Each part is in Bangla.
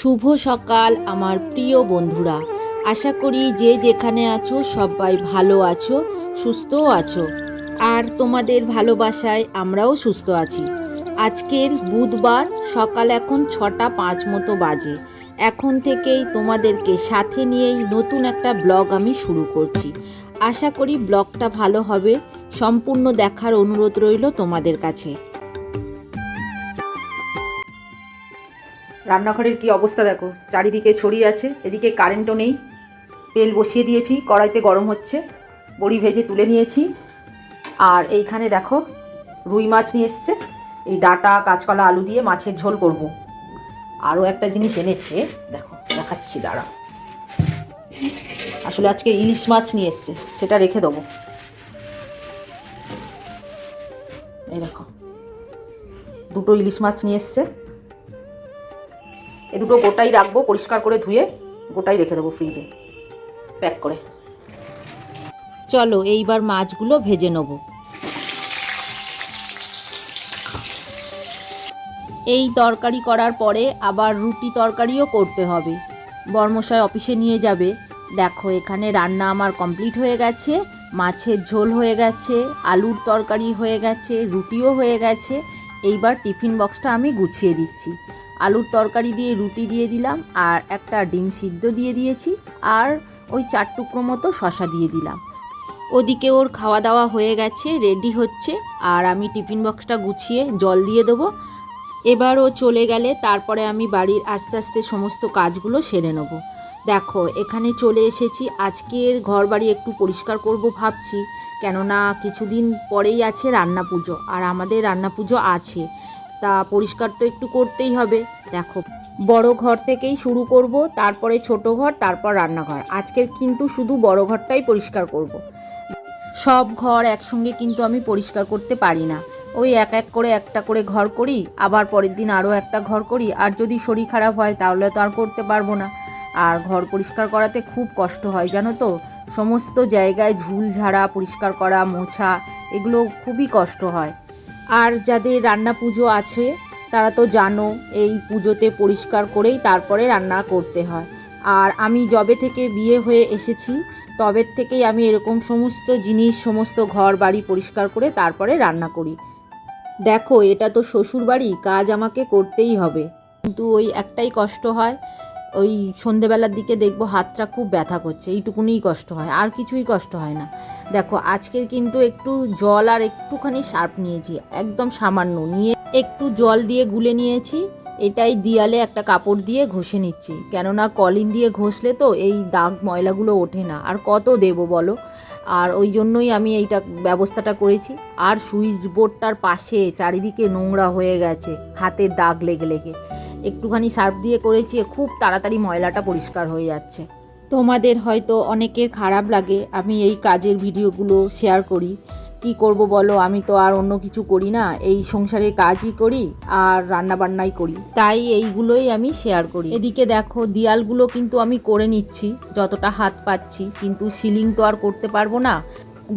শুভ সকাল, আমার প্রিয় বন্ধুরা। আশা করি যে যেখানে আছো, সবাই ভালো আছো, সুস্থও আছো। আর তোমাদের ভালোবাসায় আমরাও সুস্থ আছি। আজকের বুধবার, সকাল এখন ছটা পাঁচ মতো বাজে। এখন থেকেই তোমাদেরকে সাথে নিয়েই নতুন একটা ব্লগ আমি শুরু করছি। আশা করি ব্লগটা ভালো হবে। সম্পূর্ণ দেখার অনুরোধ রইল তোমাদের কাছে। রান্নাঘরের কি অবস্থা দেখো? চারিদিকে ছড়িয়ে আছে, এদিকে কারেন্টও নেই। তেল বসিয়ে দিয়েছি, কড়াইতে গরম হচ্ছে, বড়ি ভেজে তুলে নিয়েছি। আর এইখানে দেখো, রুই মাছ নিয়ে এসছে, এই ডাটা, কাঁচকলা, আলু দিয়ে মাছের ঝোল করব। আরও একটা জিনিস এনেছে, দেখো, দেখাচ্ছি, দাঁড়া। আসলে আজকে ইলিশ মাছ নিয়ে এসছে, সেটা রেখে দেবো। এই দেখো, দুটো ইলিশ মাছ নিয়ে এসছে। এ দুটো গোটাই রাখব, পরিষ্কার করে ধুয়ে গোটাই রেখে দেবো ফ্রিজে প্যাক করে। চলো, এইবার মাছগুলো ভেজে নেব। এই তরকারি করার পরে আবার রুটি তরকারিও করতে হবে। বর্মশাই অফিসে নিয়ে যাবে। দেখো, এখানে রান্না আমার কমপ্লিট হয়ে গেছে। মাছের ঝোল হয়ে গেছে, আলুর তরকারি হয়ে গেছে, রুটিও হয়ে গেছে। এইবার টিফিন বক্সটা আমি গুছিয়ে দিচ্ছি। আলুর তরকারি দিয়ে রুটি দিয়ে দিলাম আর একটা ডিম সিদ্ধ দিয়ে দিয়েছি আর ওই চার টুকরো মতো শশা দিয়ে দিলাম। ওদিকে ওর খাওয়া দাওয়া হয়ে গেছে রেডি হচ্ছে আর আমি টিফিন বক্সটা গুছিয়ে জল দিয়ে দেবো। এবার ও চলে গেলে তারপরে আমি বাড়ির আস্তে আস্তে সমস্ত কাজগুলো সেরে নেব। দেখো, এখানে চলে এসেছি। আজকের ঘর বাড়ি একটু পরিষ্কার করব ভাবছি, কেননা কিছুদিন পরেই আছে রান্না পুজো আর আমাদের রান্না পুজো আছে। তা পরিষ্কার তো একটু করতেই হবে। দেখো, বড় ঘর থেকেই শুরু করব, তারপরে ছোট ঘর, তারপর রান্নাঘর। আজকের কিন্তু শুধু বড় ঘরটাই পরিষ্কার করব। সব ঘর একসঙ্গে কিন্তু আমি পরিষ্কার করতে পারি না। ওই এক এক করে একটা করে ঘর করি, আবার পরের দিন আরও একটা ঘর করি, আর যদি শরীর খারাপ হয় তাহলে তো আর করতে পারব না। আর ঘর পরিষ্কার করাতে খুব কষ্ট হয়, জানো তো? সমস্ত জায়গায় ঝুল ঝাড়া, পরিষ্কার করা, মোছা, এগুলো খুবই কষ্ট হয়। আর যাদের রান্না পুজো আছে, তারা তো জানো, এই পুজোতে পরিষ্কার করেই তারপরে রান্না করতে হয়। আর আমি জবে থেকে বিয়ে হয়ে এসেছি তবের থেকেই আমি এরকম সমস্ত জিনিস, সমস্ত ঘর বাড়ি পরিষ্কার করে তারপরে রান্না করি। দেখো, এটা তো শ্বশুর বাড়ি কাজ আমাকে করতেই হবে। কিন্তু ওই একটাই কষ্ট হয় ওই সন্ধেবেলার দিকে দেখব হাতটা খুব ব্যথা করছে, এইটুকুনিই কষ্ট হয়, আর কিছুই কষ্ট হয় না। দেখো, আজকের কিন্তু একটু জল আর একটুখানি সার্ফ নিয়েছি, একদম সামান্য, নিয়ে একটু জল দিয়ে গুলে নিয়েছি, এটাই দিয়ালে একটা কাপড় দিয়ে ঘষে নিচ্ছি, কেননা কলিন দিয়ে ঘষলে তো এই দাগ ময়লাগুলো ওঠে না, আর কত দেবো বলো? আর ওই জন্যই আমি এইটা ব্যবস্থাটা করেছি, আর সুইচ বোর্ডটার পাশে চারিদিকে নোংরা হয়ে গেছে, হাতের দাগ লেগে লেগে। একটুখানি সার্ফ দিয়ে করেছি খুব তাড়াতাড়ি ময়লাটা পরিষ্কার হয়ে যাচ্ছে। তোমাদের হয়তো অনেকের খারাপ লাগে, আমি এই কাজের ভিডিওগুলো শেয়ার করি। কি করব বলো? আমি তো আর অন্য কিছু করি না, এই সংসারে কাজই করি আর রান্না বান্নাই করি। তাই এইগুলোই আমি শেয়ার করি। এদিকে দেখো, দিয়ালগুলো কিন্তু আমি করে নিচ্ছি, যতটা হাত পাচ্ছি, কিন্তু সিলিং তো আর করতে পারব না।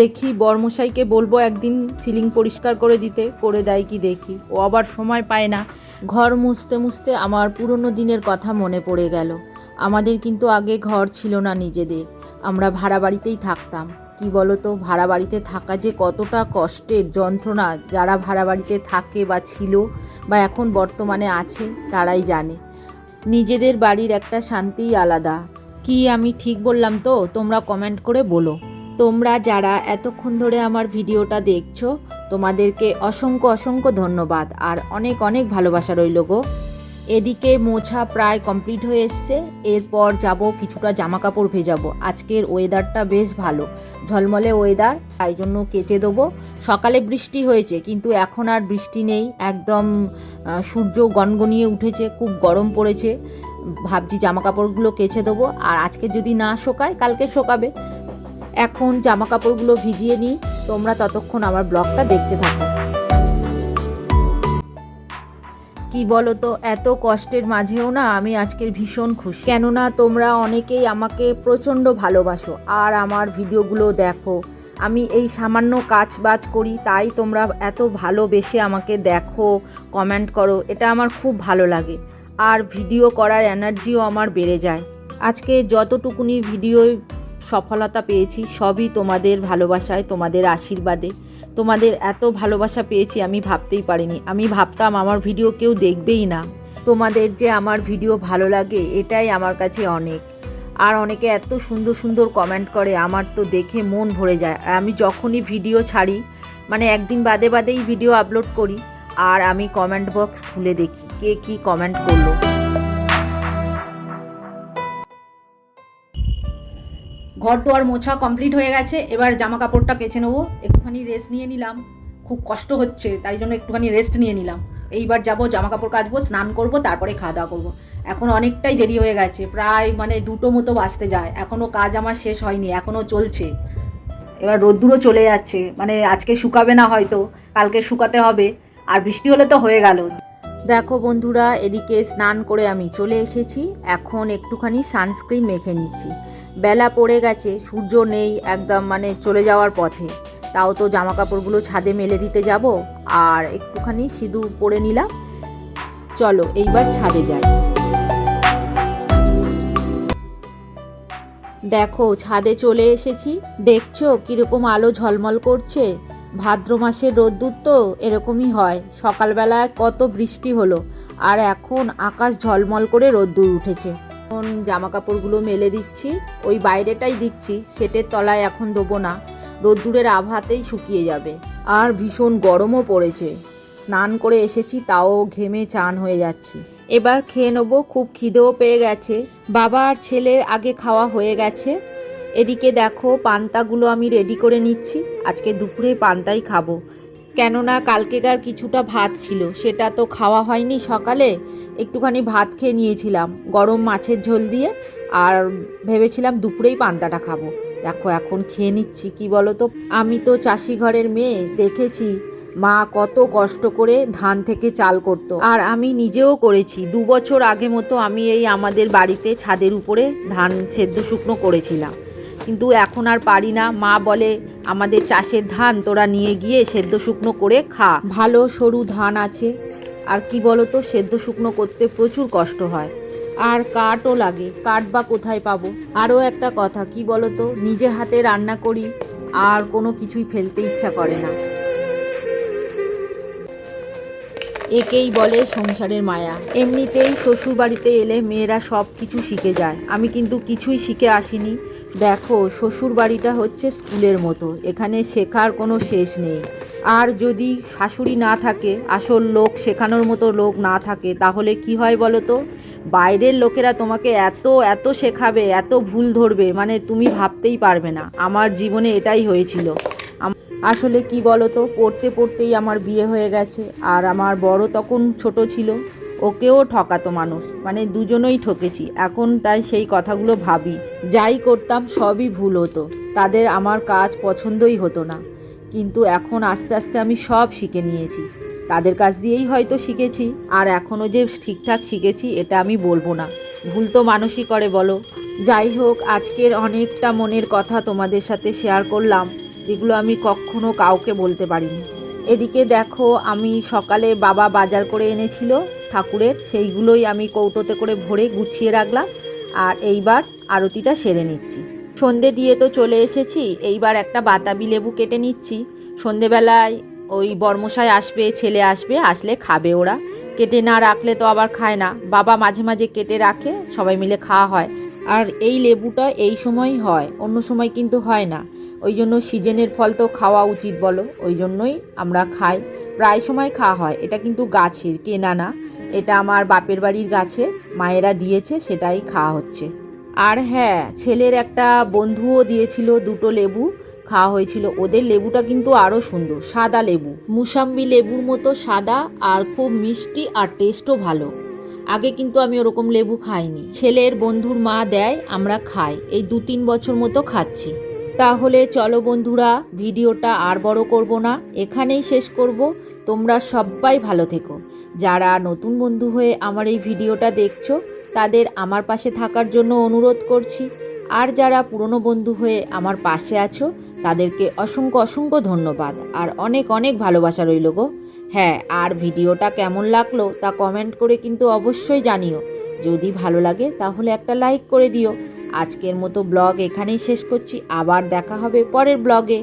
দেখি বর্মশাইকে বলব একদিন সিলিং পরিষ্কার করে দিতে, করে দেয় কি দেখি। ও আবার সময় পায় না। ঘর মুছতে মুছতে আমার পুরনো দিনের কথা মনে পড়ে গেল। আমাদের কিন্তু আগে ঘর ছিল না নিজেদের। আমরা ভাড়া বাড়িতেই থাকতাম। কি বলতো, ভাড়া বাড়িতে থাকা যে কতটা কষ্টের যন্ত্রণা যারা ভাড়া বাড়িতে থাকে বা ছিল বা এখন বর্তমানে আছে, তারাই জানে। নিজেদের বাড়ির একটা শান্তিই আলাদা। কি আমি ঠিক বললাম তো? তোমরা কমেন্ট করে বলো। তোমরা যারা এতক্ষণ ধরে আমার ভিডিওটা দেখছ তোমাদেরকে অসংখ্য অসংখ্য ধন্যবাদ আর অনেক অনেক ভালোবাসা রইল গো। এদিকে মোছা প্রায় কমপ্লিট হয়ে এসছে, এরপর যাব কিছুটা জামা কাপড় ভেজাবো। আজকের ওয়েদারটা বেশ ভালো, ঝলমলে ওয়েদার, তাই জন্য কেচে দেবো। সকালে বৃষ্টি হয়েছে, কিন্তু এখন আর বৃষ্টি নেই, একদম সূর্য গনগনিয়ে উঠেছে, খুব গরম পড়েছে। ভাবছি জামা কাপড়গুলো কেচে দেবো, আর আজকে যদি না শোকায়, কালকে শোকাবে। এখন জামা কাপড়গুলো ভিজিয়ে নিই। তোমরা ততক্ষণ আমার ব্লগটা দেখতে থাকো। কি বলো তো এত কষ্টের মাঝেও না আমি আজকের ভীষণ খুশি। কেননা তোমরা অনেকেই আমাকে প্রচণ্ড ভালোবাসো আর আমার ভিডিওগুলো দেখো। আমি এই সামান্য কাজ বাজ করি, তাই তোমরা এত ভালোবেসে আমাকে দেখো কমেন্ট করো, এটা আমার খুব ভালো লাগে। আর ভিডিও করার এনার্জিও আমার বেড়ে যায়। আজকে যতটুকুনি ভিডিও সফলতা পেয়েছি, সবই তোমাদের ভালোবাসায়, তোমাদের আশীর্বাদে। তোমাদের এত ভালোবাসা পেয়েছি আমি ভাবতেই পারিনি। আমি ভাবতাম আমার ভিডিও কেউ দেখবেই না। তোমাদের যে আমার ভিডিও ভালো লাগে, এটাই আমার কাছে অনেক। আর অনেকে এত সুন্দর সুন্দর কমেন্ট করে, আমার তো দেখে মন ভরে যায়। আর আমি যখনই ভিডিও ছাড়ি মানে একদিন বাদে বাদেই ভিডিও আপলোড করি, আর আমি কমেন্ট বক্স খুলে দেখি, কে কি কমেন্ট করল। ঘর দোয়ার মোছা কমপ্লিট হয়ে গেছে, এবার জামা কাপড়টা কেচে নেব। একটুখানি রেস্ট নিয়ে নিলাম। খুব কষ্ট হচ্ছে, তাই জন্য একটুখানি রেস্ট নিয়ে নিলাম। এইবার যাব জামা কাপড় কাচবো, স্নান করব, তারপরে খাওয়া দাওয়া করব। এখন অনেকটাই দেরি হয়ে গেছে, প্রায় মানে দুটো মতো বাঁচতে যায়। এখনও কাজ আমার শেষ হয়নি এখনও চলছে। এবার রোদ্দুরও চলে যাচ্ছে মানে আজকে শুকাবে না হয়তো, কালকে শুকাতে হবে। আর বৃষ্টি হলে তো হয়ে গেল দেখো বন্ধুরা, এদিকে স্নান করে আমি চলে এসেছি। এখন একটুখানি সানস্ক্রিন মেখে নিচ্ছি। বেলা পড়ে গেছে, সূর্য নেই একদম মানে চলে যাওয়ার পথে। তাও তো জামা কাপড়গুলো ছাদে মেলে দিতে যাব আর একটুখানি সিঁদুর পরে নিলাম। চলো, এইবার ছাদে যাই। দেখো, ছাদে চলে এসেছি। দেখছ কীরকম আলো ঝলমল করছে? ভাদ্র মাসের রোদ্দুর তো এরকমই হয়। সকালবেলায় কত বৃষ্টি হলো, আর এখন আকাশ ঝলমল করে রোদ্দুর উঠেছে। এখন জামা কাপড়গুলো মেলে দিচ্ছি, ওই বাইরেটাই দিচ্ছি, সেটের তলায় এখন দেবো না। রোদ্দুরের আভাতেই শুকিয়ে যাবে। আর ভীষণ গরমও পড়েছে। স্নান করে এসেছি, তাও ঘেমে চান হয়ে যাচ্ছি। এবার খেয়ে নেব, খুব খিদেও পেয়ে গেছে। বাবা আর ছেলের আগে খাওয়া হয়ে গেছে। এদিকে দেখো, পান্তাগুলো আমি রেডি করে নিচ্ছি। আজকে দুপুরে পান্তাই খাব। কেননা কালকেকার কিছুটা ভাত ছিল, সেটা তো খাওয়া হয়নি সকালে। একটুখানি ভাত খেয়ে নিয়েছিলাম, গরম মাছের ঝোল দিয়ে। আর ভেবেছিলাম দুপুরেই পান্তাটা খাব। দেখো, এখন খেয়ে নিচ্ছি, কি বলো তো আমি তো চাষি ঘরের মেয়ে, দেখেছি। মা কত কষ্ট করে ধান থেকে চাল করতো। আর আমি নিজেও করেছি। দু বছর আগে মতো আমি এই আমাদের বাড়িতে ছাদের উপরে ধান সেদ্ধ শুকনো করেছিলাম। কিন্তু এখন আর পারি না। মা বলে, আমাদের চাষের ধান তোরা নিয়ে গিয়ে সেদ্ধ শুকনো করে খা। ভালো সরু ধান আছে। আর কি বলো তো সেদ্ধ শুকনো করতে প্রচুর কষ্ট হয়। আর কাঠও লাগে, কাঠ বা কোথায় পাবো? আরও একটা কথা, কি বলো তো নিজে হাতে রান্না করি, আর কোনো কিছুই ফেলতে ইচ্ছা করে না। একেই বলে সংসারের মায়া। এমনিতেই শ্বশুর বাড়িতে এলে মেয়েরা সব কিছু শিখে যায়। আমি কিন্তু কিছুই শিখে আসিনি। দেখো শ্বশুর বাড়িটা হচ্ছে স্কুলের মতো। এখানে শেখার কোনো শেষ নেই। আর যদি শাশুড়ি না থাকে, আসল লোক, শেখানোর মতো লোক না থাকে, তাহলে কি হয় বলো তো? বাইরের লোকেরা তোমাকে এত এত শেখাবে, এত ভুল ধরবে মানে তুমি ভাবতেই পারবে না। আমার জীবনে এটাই হয়েছিল। আসলে কি বলো তো? পড়তে, পড়তেই আমার বিয়ে হয়ে গেছে। আর আমার বড় তখন ছোট ছিল। ওকেও ঠকাতো মানুষ মানে দুজনেই ঠকেছি। এখন তাই সেই কথাগুলো ভাবি। যাই করতাম সবই ভুল হতো। তাদের আমার কাজ পছন্দই হতো না। কিন্তু এখন আস্তে আস্তে আমি সব শিখে নিয়েছি। তাদের কাছ দিয়েই হয়তো শিখেছি, আর এখনও যে ঠিকঠাক শিখেছি এটা আমি বলব না। ভুল তো মানুষই করে, বলো। যাই হোক, আজকের অনেকটা মনের কথা তোমাদের সাথে শেয়ার করলাম, যেগুলো আমি কখনো কাউকে বলতে পারিনি। এদিকে দেখো, আমি সকালে বাবা বাজার করে এনেছিল। ঠাকুরের, সেইগুলোই আমি কৌটোতে করে ভরে গুছিয়ে রাখলাম। আর এইবার আরতিটা সেরে নিচ্ছি। সন্ধে দিয়ে তো চলে এসেছি, এইবার একটা বাতাবি লেবু কেটে নিচ্ছি। সন্ধেবেলায় ওই বর্মশাই আসবে, ছেলে আসবে, আসলে খাবে ওরা। কেটে না রাখলে তো আবার খায় না। বাবা মাঝে মাঝে কেটে রাখে, সবাই মিলে খাওয়া হয়। আর এই লেবুটা এই সময়ই হয়, অন্য সময় কিন্তু হয় না। ওই জন্য সিজনের ফল তো খাওয়া উচিত বলো, ওই জন্যই আমরা খাই। প্রায় সময় খাওয়া হয়। এটা কিন্তু গাছের, কেনা না। এটা আমার বাপের বাড়ির গাছে, মায়েরা দিয়েছে, সেটাই খাওয়া হচ্ছে। আর হ্যাঁ ছেলের একটা বন্ধুও দিয়েছিল দুটো লেবু, খাওয়া হয়েছিল। ওদের লেবুটা কিন্তু আরও সুন্দর, সাদা লেবু। মুসাম্বি লেবুর মতো সাদা আর খুব মিষ্টি আর টেস্টও ভালো। আগে কিন্তু আমি ওরকম লেবু খাইনি। ছেলের বন্ধুর মা দেয়, আমরা খাই। এই দু তিন বছর মতো খাচ্ছি। তাহলে চলো বন্ধুরা, ভিডিওটা আর বড় করব না। এখানেই শেষ করব। তোমরা সবাই ভালো থেকো। যারা নতুন বন্ধু হয়ে আমার এই ভিডিওটা দেখছ, তাদের আমার পাশে থাকার জন্য অনুরোধ করছি। আর যারা পুরনো বন্ধু হয়ে আমার পাশে আছো, তাদেরকে অসংখ্য অসংখ্য ধন্যবাদ। আর অনেক অনেক ভালোবাসা রইল গো। হ্যাঁ আর ভিডিওটা কেমন লাগল তা কমেন্ট করে কিন্তু অবশ্যই জানিও। যদি ভালো লাগে তাহলে একটা লাইক করে দিও। আজকের মতো ব্লগ এখানেই শেষ করছি। আবার দেখা হবে পরের ব্লগে।